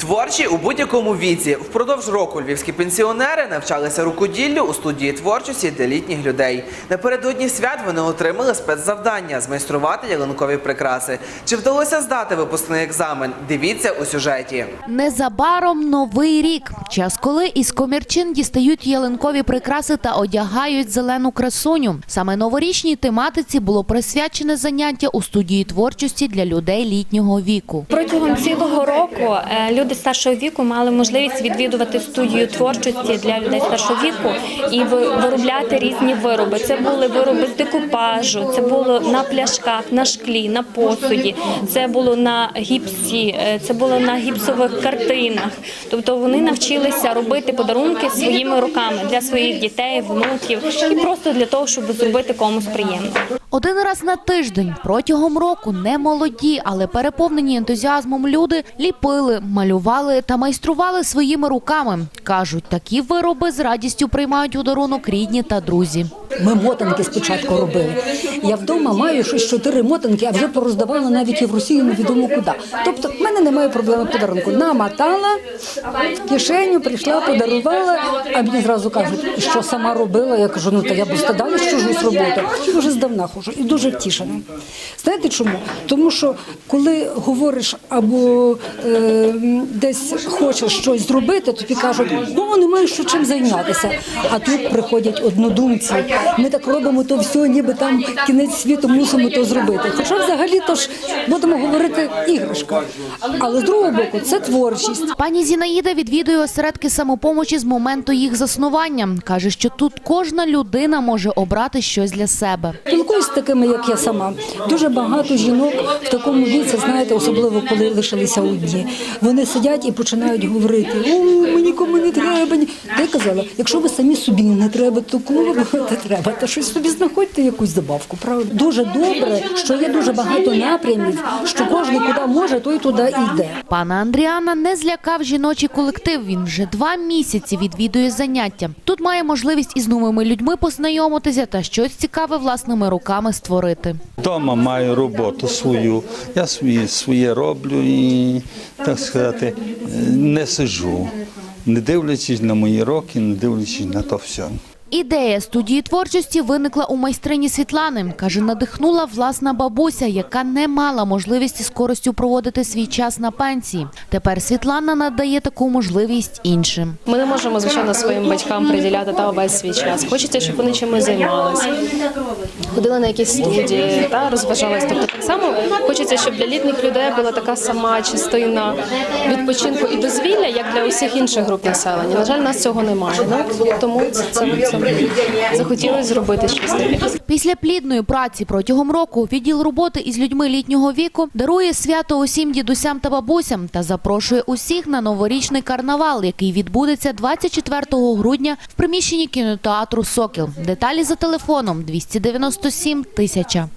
Творчі у будь-якому віці. Впродовж року львівські пенсіонери навчалися рукоділлю у студії творчості для літніх людей. Напередодні свят вони отримали спецзавдання змайструвати ялинкові прикраси. Чи вдалося здати випускний екзамен? Дивіться у сюжеті. Незабаром новий рік. Час, коли із комірчин дістають ялинкові прикраси та одягають зелену красуню. Саме новорічній тематиці було присвячене заняття у студії творчості для людей літнього віку. Протягом цілого року е, люди старшого віку мали можливість відвідувати студію творчості для людей старшого віку і виробляти різні вироби. Це були вироби з декупажу, це було на пляшках, на шклі, на посуді, це було на гіпсі, е, це було на гіпсових картинах. Тобто вони навчилися робити подарунки своїми руками для своїх дітей, внуків і просто для того, щоб зробити комусь приємно. Один раз на тиждень протягом року не молоді, але переповнені ентузіазмом люди ліпили, малювали та майстрували своїми руками. кажуть, такі вироби з радістю приймають у дарунок рідні та друзі. Ми мотанки спочатку робили. Я вдома маю щось чотири мотанки, а вже пороздавала навіть і в Росію невідомо куди. Тобто в мене немає проблеми подарунку. Намотала кишеню, прийшла, подарувала, а мені зразу кажуть, що сама робила. Я кажу, ну та я б стадала чужусь роботу. Дуже здавна хожу і дуже втішена. Знаєте чому? Тому що коли говориш або е, десь хочеш щось зробити, тобі кажуть, ну немає що чим зайнятися. А тут приходять однодумці. Ми так робимо то все, ніби там кінець світу мусимо то зробити. Хоча взагалі то ж будемо говорити іграшка. Але з другого боку це творчість. Пані Зінаїда відвідує осередки самопомочі з моменту їх заснування. каже, що тут кожна людина може обрати щось для себе. Спілкуюсь з такими, як я сама. Дуже багато жінок в такому віці, знаєте, особливо коли лишилися одні. Вони сидять і починають говорити: о, мені нікому не треба. ні». Я казала, якщо ви самі собі не треба, то кому ви будете треба? Та щось собі знаходьте якусь забавку. Правда, дуже добре, що є дуже багато напрямів, що кожен куди може, той туди йде. Пана Андріана не злякав жіночий колектив. Він вже два місяці відвідує заняття. Тут має можливість із новими людьми познайомитися та щось цікаве власними руками створити. Дома маю роботу свою, я свої, своє роблю і, так сказати, не сиджу, не дивлячись на мої роки, не дивлячись на то все. Ідея студії творчості виникла у майстрині Світлани. Каже, надихнула власна бабуся, яка не мала можливості з користю проводити свій час на пенсії. Тепер Світлана надає таку можливість іншим. Ми не можемо, звичайно, своїм батькам приділяти та весь свій час. Хочеться, щоб вони чимось займалися, ходили на якісь студії та розважалися. Тобто так само хочеться, щоб для літніх людей була така сама частина відпочинку і дозвілля, як для усіх інших груп населення. На жаль, нас цього немає. Ну, тому це, це, це захотілося зробити щось. Після плідної праці протягом року відділ роботи із людьми літнього віку дарує свято усім дідусям та бабусям та запрошує усіх на новорічний карнавал, який відбудеться 24 грудня в приміщенні кінотеатру Сокіл. Деталі за телефоном 297 тисяча.